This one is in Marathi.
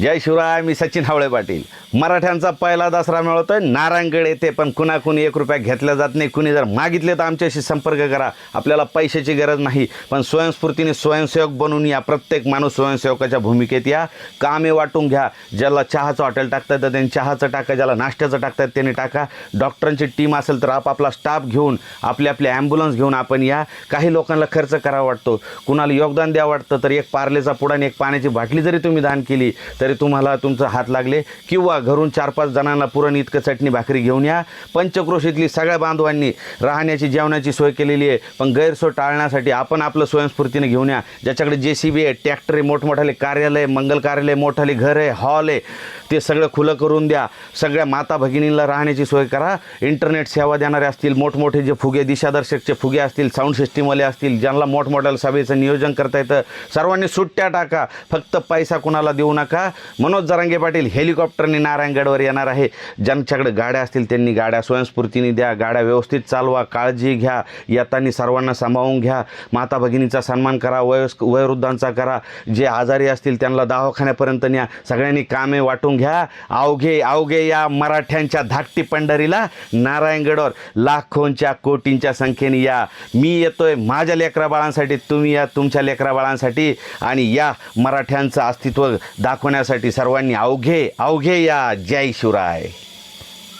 जय शिवराय मी सचिन हावळे पाटील. मराठ्यांचा पहिला दसरा मिळवतोय नारायणगड येते पण कुणाकुणी एक रुपया घेतल्या जात नाही. कुणी जर मागितले तर आमच्याशी संपर्क करा. आपल्याला पैशाची गरज नाही. पण स्वयंस्फूर्तीने स्वयंसेवक बनून या प्रत्येक माणूस स्वयंसेवकाच्या भूमिकेत या. कामे वाटून घ्या. ज्याला चहाचं हॉटेल टाकतात तर त्यांनी चहाचं टाका. ज्याला नाश्त्याचं टाकतात त्यांनी टाका. डॉक्टरांची टीम असेल तर आपापला स्टाफ घेऊन आपले आपले ॲम्ब्युलन्स घेऊन आपण या. काही लोकांना खर्च करावा वाटतो. कुणाला योगदान द्यावं वाटतं तर एक पार्लेचा पुडा आणि एक पाण्याची बाटली जरी तुम्ही दान केली तर तरी तुम्हाला तुमचं हात लागले. किंवा घरून चार पाच जणांना पुरण इतकं चटणी भाकरी घेऊन या. पंचक्रोशीतली सगळ्या बांधवांनी राहण्याची जेवणाची सोय केलेली आहे. पण गैरसोय टाळण्यासाठी आपण आपलं स्वयंस्फूर्तीने घेऊन या. ज्याच्याकडे जे सी बी आहे ट्रॅक्टर आहे मोठमोठाले कार्यालय मंगल कार्यालय मोठाले घर आहे हॉल आहे ते सगळं खुलं करून द्या. सगळ्या माता भगिनींना राहण्याची सोय करा. इंटरनेट सेवा देणारे असतील मोठमोठे जे फुगे दिशादर्शकचे फुगे असतील साऊंड सिस्टीमवाले असतील ज्यांना मोठमोठ्या सभेचं नियोजन करता येतं सर्वांनी सुट्ट्या टाका. फक्त पैसा कुणाला देऊ नका. मनोज जरांगे पाटील हेलिकॉप्टरने नारायणगडवर येणार आहे. ज्यांच्याकडे गाड्या असतील त्यांनी गाड्या स्वयंस्फूर्तीने द्या. गाड्या व्यवस्थित चालवा काळजी घ्या. येताना सर्वांना सांभाळून घ्या. माता भगिनीचा सन्मान करा वयस्क वयोवृद्धांचा करा. जे आजारी असतील त्यांना दवाखान्यापर्यंत न्या. सगळ्यांनी कामे वाटून घ्या. अवघे अवघे या मराठ्यांच्या धाकटी पंढरीला नारायणगडवर लाखोंच्या कोटींच्या संख्येने या. मी येतोय माझ्या लेकरा बाळांसाठी तुम्ही या तुमच्या लेकरा बाळांसाठी आणि या मराठ्यांचं अस्तित्व दाखवण्यास करण्यासाठी सर्वांनी अवघे अवघे या जय शिवराय.